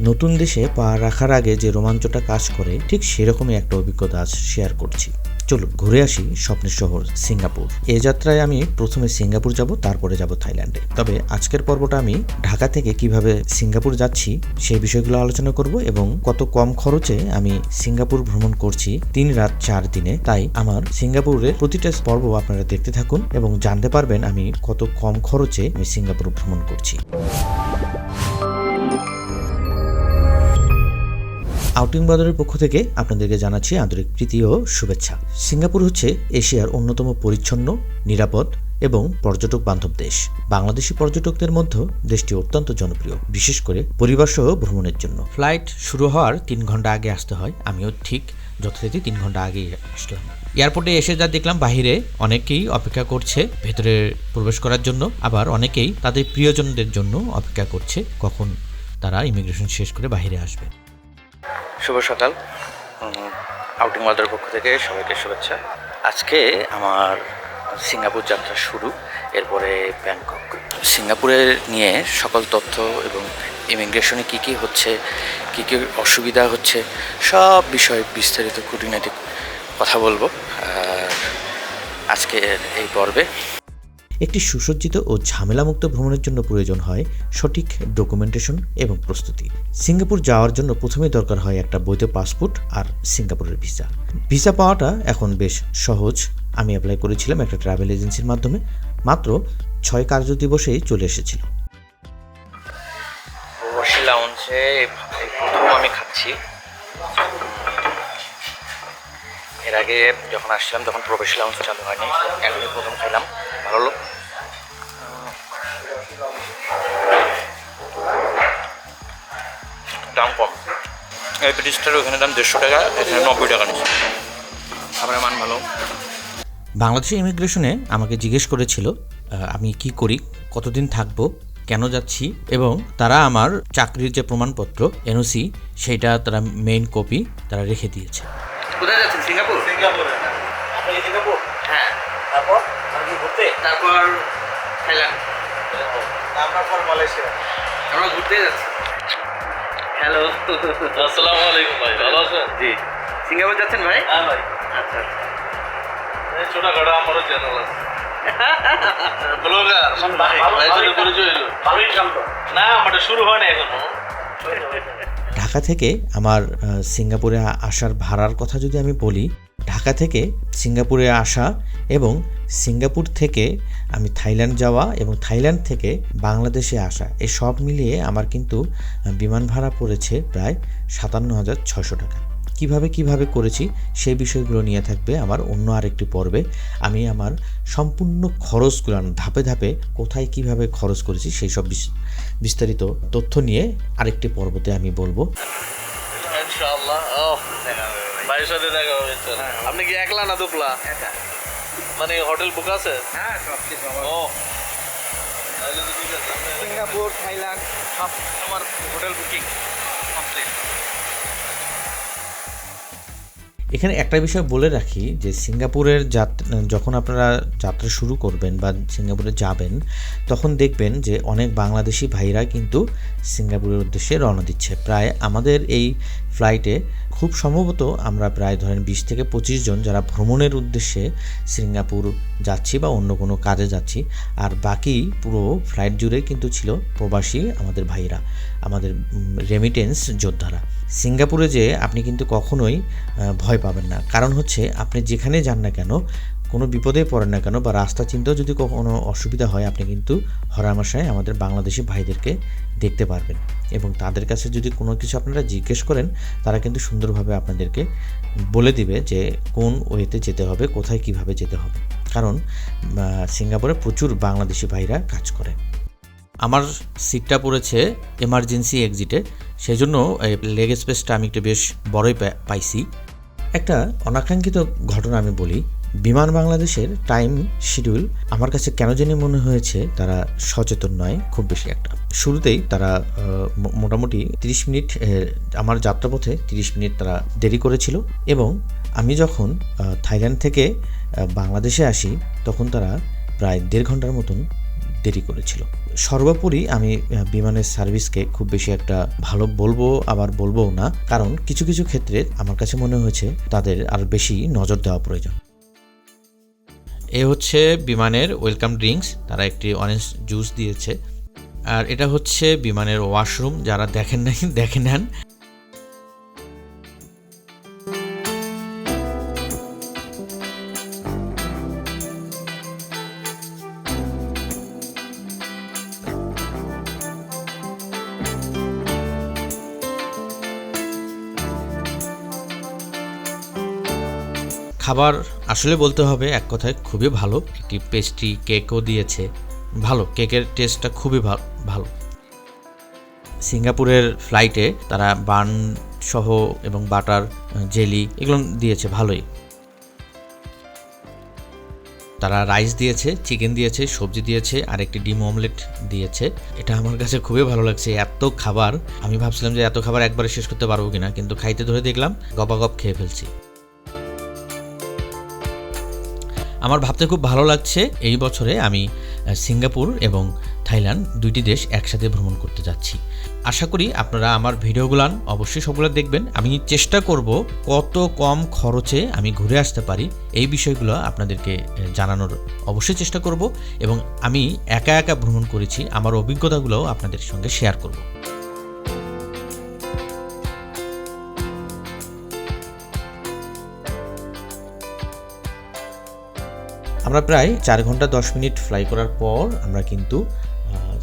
নতুন দেশে পা রাখার আগে যে রোমাঞ্চটা কাজ করে, ঠিক সেরকমই একটা অভিজ্ঞতা আজ শেয়ার করছি। চলুন, ঘুরে আসি স্বপ্নের শহর, সিঙ্গাপুর। এ যাত্রায় আমি প্রথমে সিঙ্গাপুর যাব, তারপরে যাব থাইল্যান্ডে। তবে আজকের পর্বটা আমি ঢাকা থেকে কীভাবে সিঙ্গাপুর যাচ্ছি সেই বিষয়গুলো আলোচনা করব এবং কত কম খরচে আমি সিঙ্গাপুর ভ্রমণ করছি তিন রাত চার দিনে। তাই আমার সিঙ্গাপুরের প্রতিটা পর্ব আপনারা দেখতে থাকুন এবং জানতে পারবেন আমি কত কম খরচে আমি সিঙ্গাপুর ভ্রমণ করছি। আউটিং বাজারের পক্ষ থেকে আপনাদেরকে জানাচ্ছি আন্তরিক প্রীতি ও শুভেচ্ছা। সিঙ্গাপুর হচ্ছে এশিয়ার অন্যতম পরিচ্ছন্ন, নিরাপদ এবং পর্যটক বান্ধব দেশ। বাংলাদেশি পর্যটকদের মধ্যে দেশটি অত্যন্ত জনপ্রিয়, বিশেষ করে পরিবার সহ ভ্রমণের জন্য। ফ্লাইট শুরু হওয়ার তিন ঘণ্টা আগে আসতে হয়, আমিও ঠিক যথারীতি তিন ঘণ্টা আগে আসলাম এয়ারপোর্টে এসে যা দেখলাম, বাহিরে অনেকেই অপেক্ষা করছে ভেতরে প্রবেশ করার জন্য, আবার অনেকেই তাদের প্রিয়জনদের জন্য অপেক্ষা করছে কখন তারা ইমিগ্রেশন শেষ করে বাইরে আসবে। শুভ সকাল। আউটিং ওয়ার্ল্ডের পক্ষ থেকে সবাইকে শুভেচ্ছা। আজকে আমার সিঙ্গাপুর যাত্রা শুরু, এরপরে ব্যাংকক। সিঙ্গাপুরে নিয়ে সকল তথ্য এবং ইমিগ্রেশনে কী কী হচ্ছে, কী কী অসুবিধা হচ্ছে, সব বিষয়ে বিস্তারিত খুঁটিনাটি কথা বলব। আজকে এই পর্বে একটি সুসজ্জিত ও ঝামেলামুক্ত ভ্রমণের জন্য প্রয়োজন হয় সঠিক ডকুমেন্টেশন এবং প্রস্তুতি। সিঙ্গাপুর যাওয়ার জন্য প্রথমেই দরকার হয় একটা বৈধ পাসপোর্ট আর সিঙ্গাপুরের ভিসা। ভিসা পাওয়াটা এখন বেশ সহজ। আমি অ্যাপ্লাই করেছিলাম একটা ট্রাভেল এজেন্সির মাধ্যমে। মাত্র ছয় কার্য দিবসেই চলে এসেছিল। প্রথম আমি খাচ্ছি। আগে যখন আসছিলাম, তখন প্রবেশ লাউঞ্জ চালু হয়নি। এখনই প্রথম খেলাম ভালো হলো। দাম কম। এই ব্রিজটার ওখানে দাম দেড়শো টাকা, এখানে নব্বই টাকা নিচ্ছে। খাবারের মান ভালো। বাংলাদেশের ইমিগ্রেশনে আমাকে জিজ্ঞেস করেছিল আমি কি করি, কতদিন থাকব, কেন যাচ্ছি, এবং তারা আমার চাকরির যে প্রমাণপত্র এনওসি সেটা তারা মেইন কপি তারা রেখে দিয়েছে। কোথায় যাচ্ছেন? সিঙ্গাপুর? সিঙ্গাপুরে। আপনি সিঙ্গাপুর? হ্যাঁ। তারপর? ঘুরতে? তারপর থাইল্যান্ড। আমরা পর মালয়েশিয়া। আমরা ঘুরতে যাচ্ছি। হ্যালো। আসসালামু আলাইকুম ভাই ভালো আছেন? জি। সিঙ্গাপুর যাচ্ছেন ভাই? হ্যাঁ ভাই। আচ্ছা। এই ছোটখাটো আমারও চ্যানেল আছে। ব্লগার। ভাই পরিচয় হলো ভালো ইনকাম তো। না আমাদের শুরু হয় না এখনও ঢাকা থেকে আমার সিঙ্গাপুরে আসার ভাড়ার কথা যদি আমি বলি, ঢাকা থেকে সিঙ্গাপুরে আসা এবং সিঙ্গাপুর থেকে আমি থাইল্যান্ড যাওয়া এবং থাইল্যান্ড থেকে বাংলাদেশে আসা এই সব মিলিয়ে আমার কিন্তু বিমান ভাড়া পড়েছে প্রায় সাতান্ন হাজার ছশো টাকা। কীভাবে কীভাবে করেছি সেই বিষয়গুলো নিয়ে থাকবে আমার অন্য আরেকটি পর্বে। আমি আমার সম্পূর্ণ খরচগুলো, ধাপে ধাপে কোথায় কীভাবে খরচ করেছি সেই সব বিস- বিস্তারিত তথ্য নিয়ে আরেকটি পর্বতে আমি বলব। ইনশাআল্লাহ। ভাইয়ের সাথে দেখা হবে আপনি কি একলা না দুপলা? মানে হোটেল বুক আছে? হ্যাঁ সব কিছু ও সিঙ্গাপুর থাইল্যান্ড সব আমার হোটেল বুকিং কমপ্লিট এখানে একটা বিষয় বলে রাখি যে সিঙ্গাপুরের যাত্রা যখন আপনারা যাত্রা শুরু করবেন বা সিঙ্গাপুরে যাবেন, তখন দেখবেন যে অনেক বাংলাদেশি ভাইরা কিন্তু সিঙ্গাপুরের উদ্দেশ্যে রওনা দিচ্ছে। প্রায় আমাদের এই ফ্লাইটে খুব সম্ভবত আমরা প্রায় ধরেন বিশ থেকে পঁচিশ জন যারা ভ্রমণের উদ্দেশ্যে সিঙ্গাপুর যাচ্ছি বা অন্য কোনো কাজে যাচ্ছি। আর বাকি পুরো ফ্লাইট জুড়ে কিন্তু ছিল প্রবাসী আমাদের ভাইরা আমাদের রেমিটেন্স যোদ্ধারা। সিঙ্গাপুরে যে আপনি কিন্তু কখনোই ভয় পাবেন না। কারণ হচ্ছে আপনি যেখানে যান না কেন কোনো বিপদে পড়েন না কেন বা রাস্তা চিন্তাও যদি কখনো অসুবিধা হয়, আপনি কিন্তু হরামাশায় আমাদের বাংলাদেশি ভাইদেরকে দেখতে পারবেন। এবং তাদের কাছে যদি কোনো কিছু আপনারা জিজ্ঞেস করেন, তারা কিন্তু সুন্দরভাবে আপনাদেরকে বলে দিবে যে কোন ওয়েতে যেতে হবে, কোথায় কীভাবে যেতে হবে। কারণ সিঙ্গাপুরে প্রচুর বাংলাদেশি ভাইরা কাজ করে। আমার সিটটা পড়েছে এমার্জেন্সি এক্সিটে সেই জন্য লেগ স্পেসটা আমি একটু বেশ বড়ই পাইছি। একটা অনাকাঙ্ক্ষিত ঘটনা আমি বলি। বিমান বাংলাদেশের টাইম শিডিউল, আমার কাছে কেন জানি মনে হয়েছে তারা সচেতন নয়, খুব বেশি একটা। শুরুতেই তারা মোটামুটি তিরিশ মিনিট আমার যাত্রাপথে তিরিশ মিনিট তারা দেরি করেছিল এবং আমি যখন থাইল্যান্ড থেকে বাংলাদেশে আসি, তখন তারা প্রায় দেড় ঘণ্টার মতন দেরি করেছিল। সর্বোপরি আমি বিমানের সার্ভিসকে খুব বেশি একটা ভালো বলব, আবার বলবোও না, কারণ কিছু কিছু ক্ষেত্রে আমার কাছে মনে হয়েছে তাদের আর বেশি নজর দেওয়া প্রয়োজন। এ হচ্ছে বিমানের ওয়েলকাম ড্রিঙ্কস, তারা একটি অরেঞ্জ জুস দিয়েছে। আর এটা হচ্ছে বিমানের ওয়াশরুম যারা দেখেন নাই, দেখে নেন। খাবার আসলে বলতে হবে এক কথায় খুবই ভালো। একটি পেস্ট্রি কেকও দিয়েছে। ভালো কেকের টেস্টটা খুবই ভালো। সিঙ্গাপুরের ফ্লাইটে তারা বান সহ এবং বাটার জেলি এগুলো দিয়েছে, ভালোই। তারা রাইস দিয়েছে চিকেন দিয়েছে, সবজি দিয়েছে আর একটি ডিম অমলেট দিয়েছে। এটা আমার কাছে খুবই ভালো লাগছে, এত খাবার। আমি ভাবছিলাম যে এত খাবার একবারে শেষ করতে পারব কিনা, কিন্তু খাইতে ধরে দেখলাম গপাগপ খেয়ে ফেলছি। আমার ভাবতে খুব ভালো লাগছে এই বছরে আমি সিঙ্গাপুর এবং থাইল্যান্ড দুইটি দেশ একসাথে ভ্রমণ করতে যাচ্ছি। আশা করি আপনারা আমার ভিডিওগুলান অবশ্যই সবগুলো দেখবেন। আমি চেষ্টা করব কত কম খরচে আমি ঘুরে আসতে পারি, এই বিষয়গুলো আপনাদেরকে জানানোর অবশ্যই চেষ্টা করব এবং আমি একা একা ভ্রমণ করেছি, আমার অভিজ্ঞতাগুলোও আপনাদের সঙ্গে শেয়ার করব। আমরা প্রায় চার ঘণ্টা দশ মিনিট ফ্লাই করার পর আমরা কিন্তু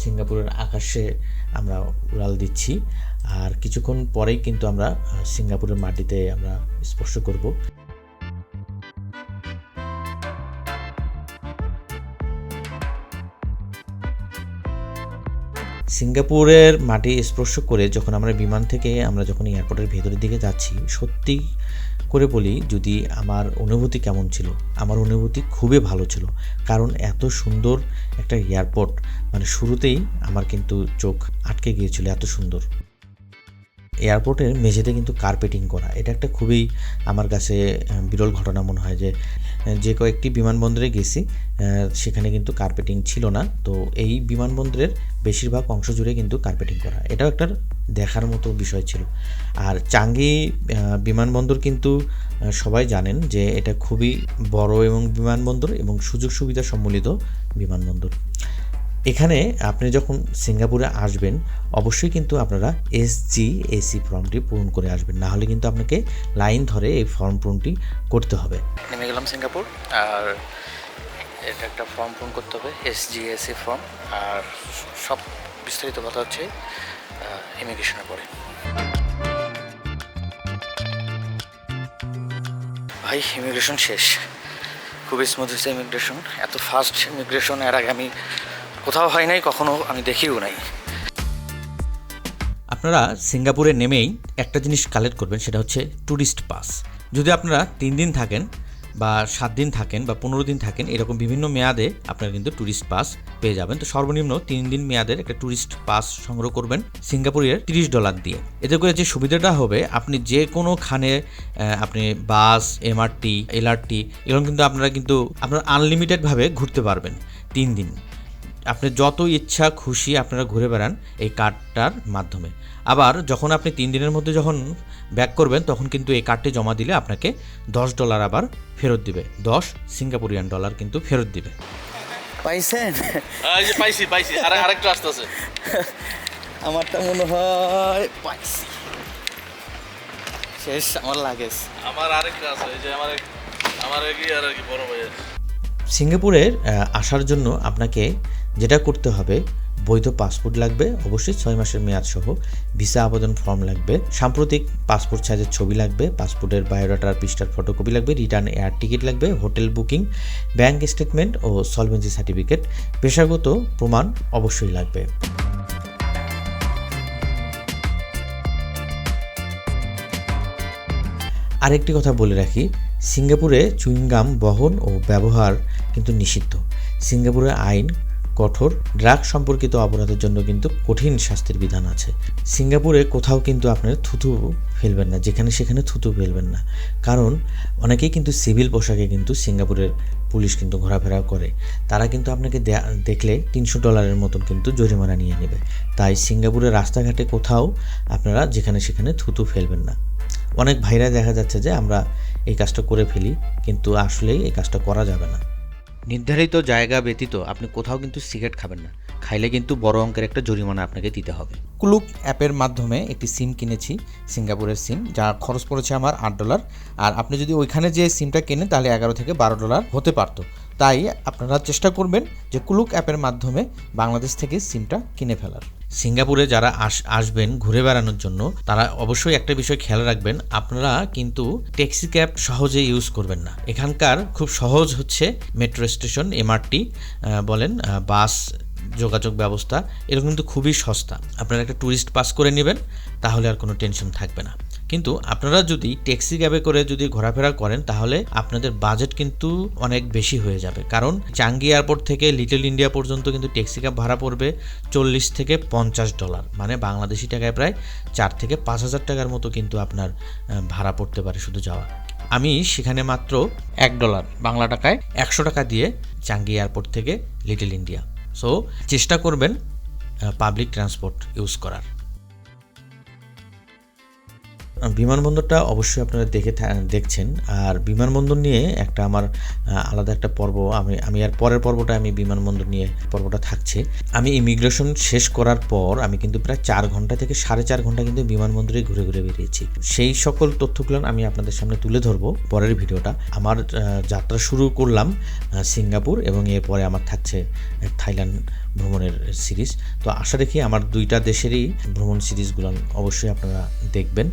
সিঙ্গাপুরের আকাশে আমরা উড়াল দিচ্ছি। আর কিছুক্ষণ পরেই কিন্তু আমরা সিঙ্গাপুরের মাটিতে আমরা স্পর্শ করব। সিঙ্গাপুরের মাটি স্পর্শ করে যখন আমরা বিমান থেকে আমরা যখন এয়ারপোর্টের ভেতরের দিকে যাচ্ছি, সত্যি করে বলি যদি আমার অনুভূতি কেমন ছিল? আমার অনুভূতি খুবই ভালো ছিল। কারণ এত সুন্দর একটা এয়ারপোর্ট মানে শুরুতেই আমার কিন্তু চোখ আটকে গিয়েছিল এত সুন্দর। এয়ারপোর্টের মেঝেতে কিন্তু কার্পেটিং করা, এটা একটা খুবই আমার কাছে বিরল ঘটনা মনে হয় যে যে কয়েকটি বিমানবন্দরে গেছি সেখানে কিন্তু কার্পেটিং ছিল না। তো এই বিমানবন্দরের বেশিরভাগ অংশ জুড়ে কিন্তু কার্পেটিং করা, এটাও একটা দেখার মতো বিষয় ছিল। আর চাঙ্গি বিমানবন্দর কিন্তু সবাই জানেন যে এটা খুবই বড় এবং বিমানবন্দর এবং সুযোগ সুবিধা সম্মিলিত বিমানবন্দর। এখানে আপনি যখন সিঙ্গাপুরে আসবেন, অবশ্যই কিন্তু আপনারা এসজি এসি ফর্মটি পূরণ করে আসবেন। না হলে কিন্তু আপনাকে লাইন ধরে এই ফর্ম পূরণটি করতে হবে। নেমে গেলাম সিঙ্গাপুর, আর এটা একটা ফর্ম পূরণ করতে হবে এসজিএসি ফর্ম আর সব বিস্তারিত কথা হচ্ছে ইমিগ্রেশনের পরে। ভাই ইমিগ্রেশন শেষ। খুবই স্মুথ হয়েছে ইমিগ্রেশন এত ফাস্ট ইমিগ্রেশন এর আগে আমি কোথাও হয় নাই, কখনো আমি দেখিও নাই। আপনারা সিঙ্গাপুরে নেমেই একটা জিনিস কালেক্ট করবেন, সেটা হচ্ছে ট্যুরিস্ট পাস যদি আপনারা তিন দিন থাকেন বা সাত দিন থাকেন বা পনেরো দিন থাকেন, এরকম বিভিন্ন মেয়াদে আপনারা কিন্তু ট্যুরিস্ট পাস পেয়ে যাবেন। তো সর্বনিম্ন তিন দিন মেয়াদের একটা ট্যুরিস্ট পাস সংগ্রহ করবেন সিঙ্গাপুরের তিরিশ ডলার দিয়ে। এতে করে যে সুবিধাটা হবে, আপনি যে কোনো খানে আপনি বাস, এমআরটি, এলআরটি এরকম কিন্তু আপনারা কিন্তু আপনারা আনলিমিটেডভাবে ঘুরতে পারবেন তিন দিন। আপনি যত ইচ্ছা খুশি আপনারা ঘুরে বেড়ান এই কার্ডটার মাধ্যমে। আবার যখন আপনি তিন দিনের মধ্যে যখন ব্যাক করবেন তখন কিন্তু এই কার্ডটি জমা দিলে আপনাকে দশ ডলার আবার ফেরত দিবে। দশ সিঙ্গাপুরিয়ান ডলার কিন্তু ফেরত দিবে। পাইছেন? এই পাইছি পাইছি। আর আরেকটা আসতেছে। আমারটা মনে হয় পাইছি। শেষ আমার লাগেজ। আমার আরেকটা আছে এই যে আমার আমার কি আর কি বড় সিঙ্গাপুরের আসার জন্য আপনাকে যেটা করতে হবে, বৈধ পাসপোর্ট লাগবে, অবশ্যই ছয় মাসের মেয়াদ সহ, ভিসা আবেদন ফর্ম লাগবে, সাম্প্রতিক পাসপোর্ট সাইজের ছবি লাগবে, পাসপোর্টের বায়োডাটার পৃষ্ঠার ফটোকপি লাগবে রিটার্ন এয়ার টিকিট লাগবে হোটেল বুকিং ব্যাংক স্টেটমেন্ট ও সলভেন্সি সার্টিফিকেট পেশাগত প্রমাণ অবশ্যই লাগবে। আরেকটি কথা বলে রাখি, সিঙ্গাপুরে চুইংগাম বহন ও ব্যবহার কিন্তু নিষিদ্ধ। সিঙ্গাপুরের আইন কঠোর, ড্রাগ সম্পর্কিত অপরাধের জন্য কিন্তু কঠিন শাস্তির বিধান আছে। সিঙ্গাপুরে কোথাও কিন্তু আপনার থুতু ফেলবেন না, যেখানে সেখানে থুতু ফেলবেন না। কারণ অনেকেই কিন্তু সিভিল পোশাকে কিন্তু সিঙ্গাপুরের পুলিশ কিন্তু ঘোরাফেরা করে। তারা কিন্তু আপনাকে দেখলে তিনশো ডলারের মতন কিন্তু জরিমানা নিয়ে নেবে। তাই সিঙ্গাপুরের রাস্তাঘাটে কোথাও আপনারা যেখানে সেখানে থুতু ফেলবেন না। অনেক ভাইরা দেখা যাচ্ছে যে আমরা এই কাজটা করে ফেলি, কিন্তু আসলেই এই কাজটা করা যাবে না। নির্ধারিত জায়গা ব্যতীত আপনি কোথাও কিন্তু সিগারেট খাবেন না। খাইলে কিন্তু বড় অঙ্কের একটা জরিমানা আপনাকে দিতে হবে। ক্লুক অ্যাপের মাধ্যমে একটি সিম কিনেছি, সিঙ্গাপুরের সিম যা খরচ পড়েছে আমার আট ডলার। আর আপনি যদি ওইখানে যে সিমটা কেনেন, তাহলে এগারো থেকে বারো ডলার হতে পারতো। তাই আপনারা চেষ্টা করবেন যে কুলুক অ্যাপের মাধ্যমে বাংলাদেশ থেকে সিমটা কিনে ফেলার। সিঙ্গাপুরে যারা আস, আসবেন ঘুরে বেড়ানোর জন্য, তারা অবশ্যই একটা বিষয় খেয়াল রাখবেন, আপনারা কিন্তু ট্যাক্সি ক্যাব সহজে ইউজ করবেন না। এখানকার খুব সহজ হচ্ছে মেট্রো স্টেশন, এমআরটি বলেন বাস যোগাযোগ ব্যবস্থা এরকম কিন্তু খুবই সস্তা। আপনারা একটা ট্যুরিস্ট পাস করে নেবেন, তাহলে আর কোনো টেনশন থাকবে না। কিন্তু আপনারা যদি ট্যাক্সি ক্যাবে করে যদি ঘোরাফেরা করেন, তাহলে আপনাদের বাজেট কিন্তু অনেক বেশি হয়ে যাবে। কারণ চাঙ্গি এয়ারপোর্ট থেকে লিটল ইন্ডিয়া পর্যন্ত কিন্তু ট্যাক্সি ক্যাব ভাড়া পড়বে চল্লিশ থেকে পঞ্চাশ ডলার মানে বাংলাদেশি টাকায় প্রায় চার থেকে পাঁচ হাজার টাকার মতো কিন্তু আপনার ভাড়া পড়তে পারে শুধু যাওয়া। আমি সেখানে মাত্র এক ডলার বাংলা টাকায় একশো টাকা দিয়ে চাঙ্গি এয়ারপোর্ট থেকে লিটল ইন্ডিয়া সো চেষ্টা করবেন পাবলিক ট্রান্সপোর্ট ইউজ করার। বিমানবন্দরটা অবশ্যই আপনারা দেখে দেখছেন। আর বিমানবন্দর নিয়ে একটা আমার আলাদা একটা পর্ব, আমি আমি আর পরের পর্বটা আমি বিমানবন্দর নিয়ে পর্বটা থাকছে। আমি ইমিগ্রেশন শেষ করার পর আমি কিন্তু প্রায় চার ঘণ্টা থেকে সাড়ে চার ঘণ্টা কিন্তু বিমানবন্দরে ঘুরে ঘুরে বেরিয়েছি। সেই সকল তথ্যগুলো আমি আপনাদের সামনে তুলে ধরবো পরের ভিডিওটা। আমার যাত্রা শুরু করলাম সিঙ্গাপুর এবং এরপরে আমার থাকছে থাইল্যান্ড ভ্রমণের সিরিজ। তো আশা রেখি আমার দুইটা দেশেরই ভ্রমণ সিরিজগুলো অবশ্যই আপনারা দেখবেন।